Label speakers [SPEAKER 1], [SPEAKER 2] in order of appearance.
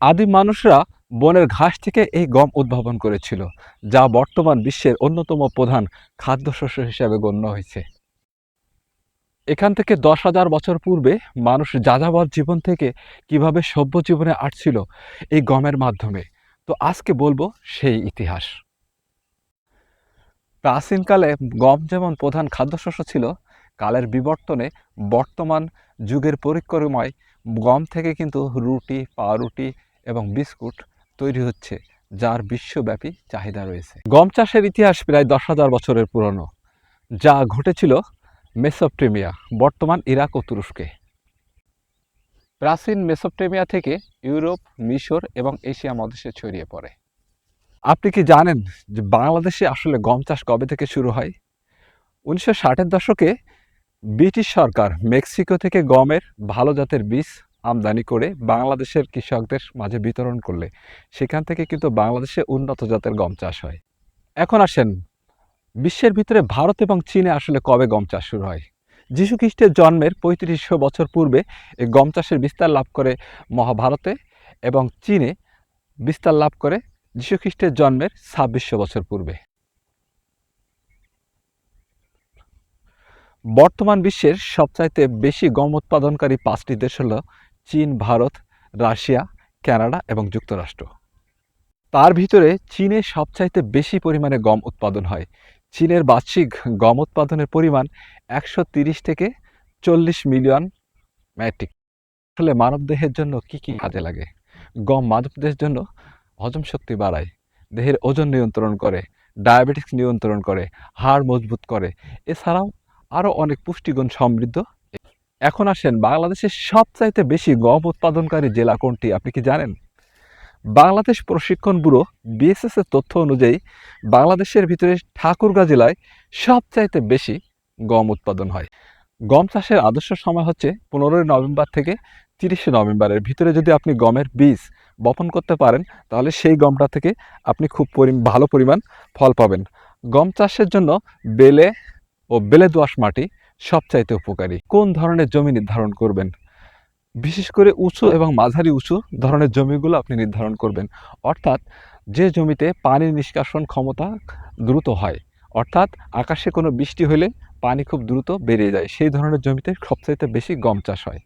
[SPEAKER 1] আদিম মানুষরা বনের ঘাস থেকে এই গম উদ্ভাবন করেছিল, যা বর্তমান বিশ্বের অন্যতম প্রধান খাদ্যশস্য হিসেবে গণ্য হয়েছে। এখান থেকে দশ হাজার বছর পূর্বে মানুষ যাযাবর জীবন থেকে কীভাবে সভ্য জীবনে আসছিল এই গমের মাধ্যমে। তো আজকে বলব সেই ইতিহাস। প্রাচীনকালে গম যেমন প্রধান খাদ্যশস্য ছিল, কালের বিবর্তনে বর্তমান যুগের পরিক্রমায় গম থেকে কিন্তু রুটি, পাউরুটি এবং বিস্কুট তৈরি হচ্ছে, যার বিশ্বব্যাপী চাহিদা রয়েছে। গম চাষের ইতিহাস প্রায় দশ হাজার বছরের পুরনো, যা ঘটেছিল মেসোপটেমিয়া, বর্তমান ইরাক ও তুরস্কে। প্রাচীন মেসোপটেমিয়া থেকে ইউরোপ, মিশর এবং এশিয়া মহাদেশে ছড়িয়ে পড়ে। আপনি কি জানেন যে বাংলাদেশে আসলে গম চাষ কবে থেকে শুরু হয়? উনিশশো ষাটের দশকে ব্রিটিশ সরকার মেক্সিকো থেকে গমের ভালো জাতের বীজ আমদানি করে বাংলাদেশের কৃষকদের মাঝে বিতরণ করলে সেখান থেকে কিন্তু বাংলাদেশে উন্নত জাতের গম চাষ হয়। এখন আসেন, বিশ্বের ভিতরে ভারত এবং চীনে আসলে কবে গম চাষ শুরু হয়? যীশু খ্রিস্টের জন্মের পঁয়ত্রিশশো বছর পূর্বে এই গম চাষের বিস্তার লাভ করে মহাভারতে এবং চীনে বিস্তার লাভ করে যীশু খ্রিস্টের জন্মের ছাব্বিশশো বছর পূর্বে। বর্তমান বিশ্বের সবচাইতে বেশি গম উৎপাদনকারী পাঁচটি দেশ হল চীন, ভারত, রাশিয়া, কানাডা এবং যুক্তরাষ্ট্র। তার ভিতরে চীনে সবচাইতে বেশি পরিমাণে গম উৎপাদন হয়। চীনের বার্ষিক গম উৎপাদনের পরিমাণ একশো থেকে চল্লিশ মিলিয়ন ম্যাট্রিক আসলে মানবদেহের জন্য কি কি কাজে লাগে? গম মানবদেহের জন্য হজম শক্তি বাড়ায়, দেহের ওজন নিয়ন্ত্রণ করে ডায়াবেটিক্স নিয়ন্ত্রণ করে, হাড় মজবুত করে। এছাড়াও আরও অনেক পুষ্টিগুণ সমৃদ্ধ এখন আসেন বাংলাদেশের সবচাইতে বেশি গম উৎপাদনকারী জেলা কোনটি, আপনি কি জানেন? বাংলাদেশ প্রশিক্ষণ ব্যুরো বিএসএস এর তথ্য অনুযায়ী বাংলাদেশের ভিতরে ঠাকুরগাঁ জেলায় সবচাইতে বেশি গম উৎপাদন হয়। গম চাষের আদর্শ সময় হচ্ছে পনেরোই নভেম্বর থেকে তিরিশে নভেম্বরের ভিতরে যদি আপনি গমের বীজ বপন করতে পারেন, তাহলে সেই গমটা থেকে আপনি খুব ভালো পরিমাণ ফল পাবেন। গম চাষের জন্য বেলে ও বেলে দোআঁশ মাটি সবচাইতে উপকারী। কোন ধরনের জমি নির্ধারণ করবেন? বিশেষ করে উঁচু এবং মাঝারি উঁচু ধরনের জমিগুলো আপনি নির্ধারণ করবেন। অর্থাৎ যে জমিতে পানি নিষ্কাশন ক্ষমতা দ্রুত হয়, অর্থাৎ আকাশে কোনো বৃষ্টি হলে পানি খুব দ্রুত বেড়ে যায়, সেই ধরনের জমিতে সবচাইতে বেশি গম চাষ হয়।